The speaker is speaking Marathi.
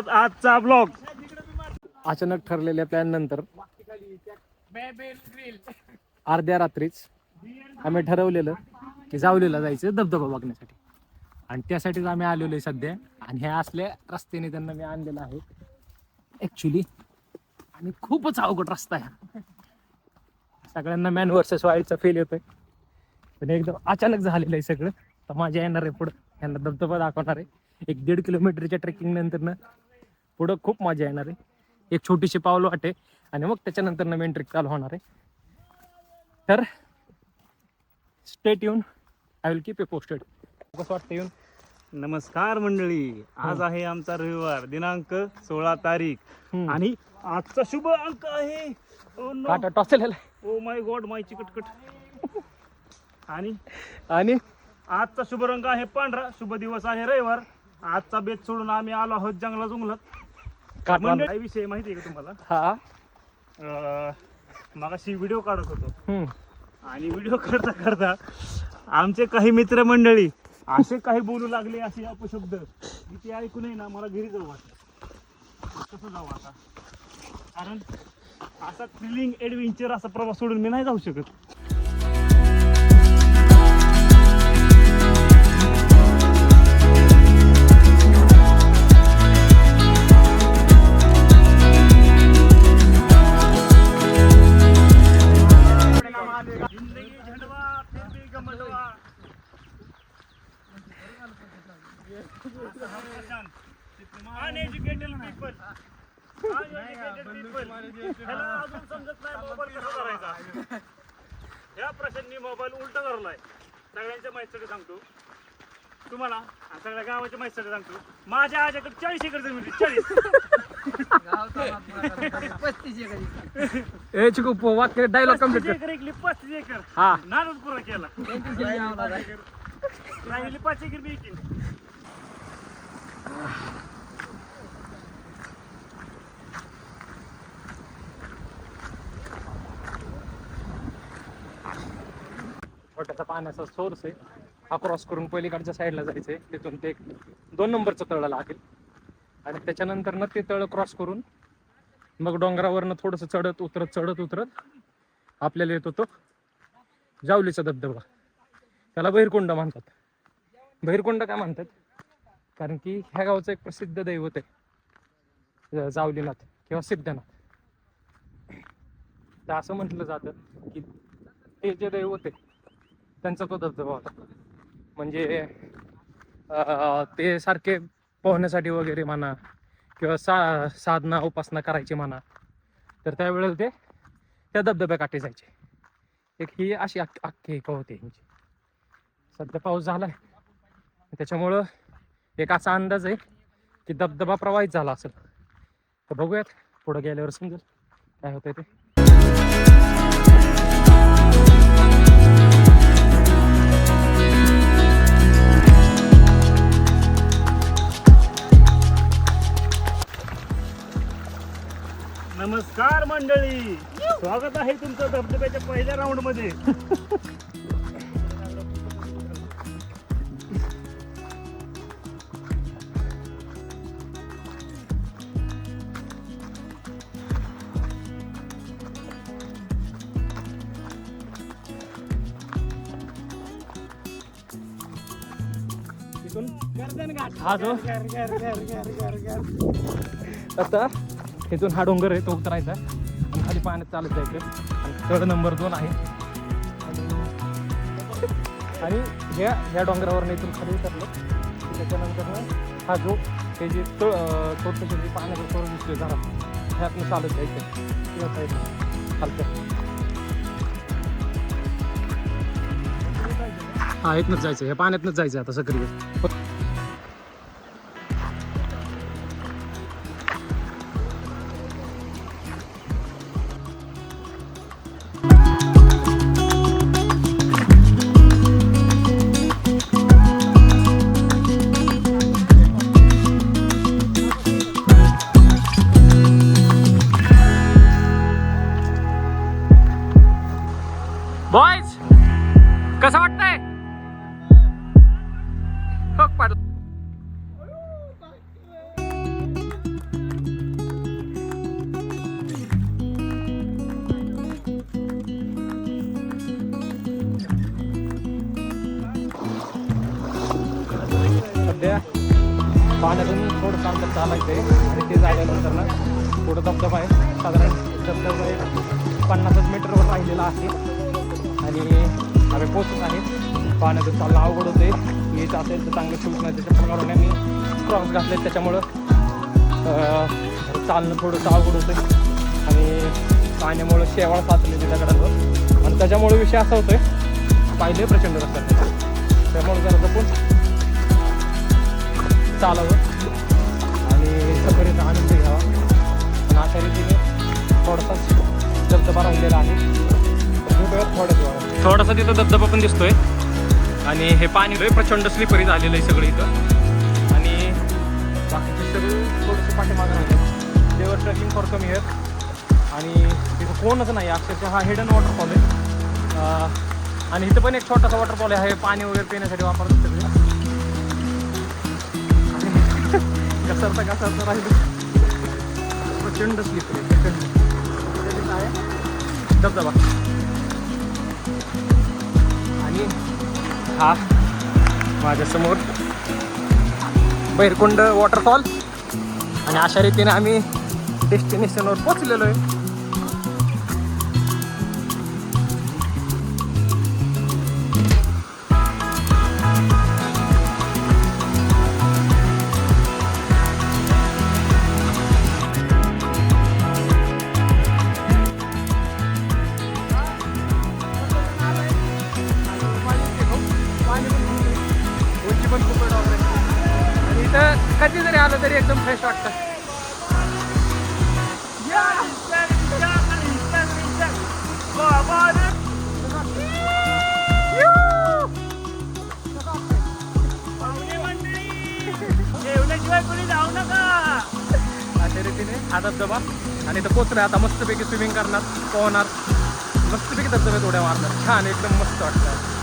करूयात आजचा ब्लॉग अचानक ठरलेल्या प्लॅन नंतर अर्ध्या रात्रीच आम्ही ठरवलेलं की जावलीला जायचं धबधबा बघण्यासाठी. आणि त्यासाठीच आम्ही आलेलो आहे सध्या. आणि ह्या असल्या रस्त्याने त्यांना मी आणलेलं आहे. ॲक्च्युली आणि खूपच अवघड रस्ता आहे. सगळ्यांना मॅन वर्सेस व्हायचा फील येतोय. पण एकदम अचानक झालेलं आहे सगळं. तर माझ्या येणार आहे पुढं. यांना धबधबा दाखवणार आहे. एक दीड किलोमीटरच्या ट्रेकिंग नंतर पुढं खूप मजा येणार आहे. एक छोटीशी पावलं वाटे आणि मग त्याच्यानंतर मेन ट्रिक चालू होणार आहे. तर स्टेट येऊन I will keep a posted कसं वाटतं येऊन? नमस्कार मंडळी. आज आहे आमचा रविवार दिनांक सोळा तारीख. आणि आजचा शुभ अंक आहे. ओ माय गॉड माय चिकटकट. आणि? आणि? आजचा शुभ रंग आहे पांढरा. शुभ दिवस आहे रविवार. आजचा बेत सोडून आम्ही आलो आहोत जंगला जुंगलात काय विषय माहिती आहे का तुम्हाला? हा. अं, मगाशी व्हिडिओ काढत होतो. हम्म. आणि व्हिडिओ करता करता आमचे काही मित्रमंडळी असे काही बोलू लागले असे अपशब्द की ते ऐकूनही ना मला घरी जाऊ वाटत. कसं जाऊ आता? कारण असा थ्रिलिंग ॲडव्हेंचर असा प्रवास सोडून मी नाही जाऊ शकत. ह्याला अजून समजत नाही मोबाईल कसा करायचा. ह्या प्रश्नांनी मोबाईल उलट धरलाय. सगळ्यांच्या माहितीसाठी सांगतो. तुम्हाला आणि सगळ्या गावाच्या माहितीसाठी सांगतो. माझ्या आज्याकडे चाळीस एकर जमीन आहे, चाळीस. ए चिकू वाक्य डायलॉग पस्तीस कंप्लीट एकर ऐकली पस्तीस एकर. हा. नारळ पुरा केला. राहिली पाच एकर बी एकीन. छोट्याचा पाण्याचा सोर्स आहे. हा क्रॉस करून पलीकडच्या साईडला जायचं आहे तिथून ते एक दोन नंबरचं तळ लागेल. आणि त्याच्यानंतर ना ते तळ क्रॉस करून मग डोंगरावरनं थोडंसं चढत उतरत चढत उतरत आपल्याला येतो तो जावलीचा धबधबा. त्याला बहिरकुंड म्हणतात. बहिरकुंड काय म्हणतात? कारण की ह्या गावचं एक प्रसिद्ध दैवत आहे. जावलीनाथ किंवा सिद्धनाथ. तर असं म्हटलं जातं की ते जे दैवत आहे त्यांचा तो धबधबा होता. म्हणजे ते सारखे पोहण्यासाठी वगैरे म्हणा किंवा सा साधना उपासना करायची म्हणा तर त्यावेळेला ते त्या धबधब्याकाठी जायचे. एक ही अशी आख- एक होती ह्यांची सध्या पाऊस झालाय. त्याच्यामुळं एक असा अंदाज आहे की धबधबा प्रवाहित झाला असेल. तर बघूयात पुढं गेल्यावर समजेल काय होतंय ते. नमस्कार मंडळी. स्वागत आहे तुमचं धबधब्याच्या पहिल्या राऊंडमध्ये. हा जो. आता इथून हा डोंगर आहे तो उतरायचा आणि खाली पाण्यात चालत जायचं आणि तळ नंबर दोन आहे. आणि ह्या ह्या डोंगरावर इथून खाली उतरलं. त्याच्यानंतर हा जो हे जे तळ अं, जे पाण्याचं तळ दिसतोय जरा. ह्यातनं चालत जायचं किंवा साईड खालच्या. हा इथनंच जायचं ह्या पाण्यातनंच जायचं आता सक्रिय कसं वाटतंय? सध्या पाण्यातून थोडं आमचं चालायचं आहे आणि ते झाल्यानंतर ना थोडं धबधबा आहे. साधारण धबधबा पन्नासच मीटरवर राहिलेला आहे. आणि आम्ही पोचत आहे पाण्याचं चालणं अवघड होते येत असेल तर चांगलं शूट नाही त्याच्या प्रकारे मी क्रॉस घातले त्याच्यामुळं. चालणं थोडंसं अवघड होतं आणि पाण्यामुळं शेवाळ साचले त्याच्याकडं आणि त्याच्यामुळे विषय असा होतोय पाहिले प्रचंड रस्त्यात. त्यामुळे जरा जपून चालावं. आणि सफरीचा आनंद घ्यावा. आणि अशा रीतीने थोडासा धबधबा राहिलेला आहे. थोडासा तिथं धबधबा पण दिसतोय. आणि हे पाणी लय प्रचंड स्लिपरी झालेलं आहे सगळं इथं. आणि बाकीचे सगळं थोडंसं पाठीमागं राहिले. देवर ट्रेकिंग फॉर कमी आहेत आणि तिथं कोणच नाही. अक्षरशः हा हिडन वॉटरफॉल आहे. आणि इथं पण एक छोटासा वॉटरफॉल आहे. पाणी वगैरे पिण्यासाठी वापरतात सगळे. घसरता घसरता राहिलं. प्रचंड स्लिपरी प्रचंड धबधबा. आणि हा माझ्यासमोर बैरकुंड वॉटरफॉल आणि अशा रीतीने आम्ही डेस्टिनेशनवर पोचलेलो आहे. कधी जरी आलं तरी एकदम फ्रेश वाटतं. जेवल्याशिवाय कोणी जाऊ नका अशा रीतीने हा धबधबा आणि इथं पोचलं आता मस्तपैकी स्विमिंग करणार पोहणार. मस्तपैकी धबधब्यात उड्या मारणार. छान एकदम मस्त वाटतं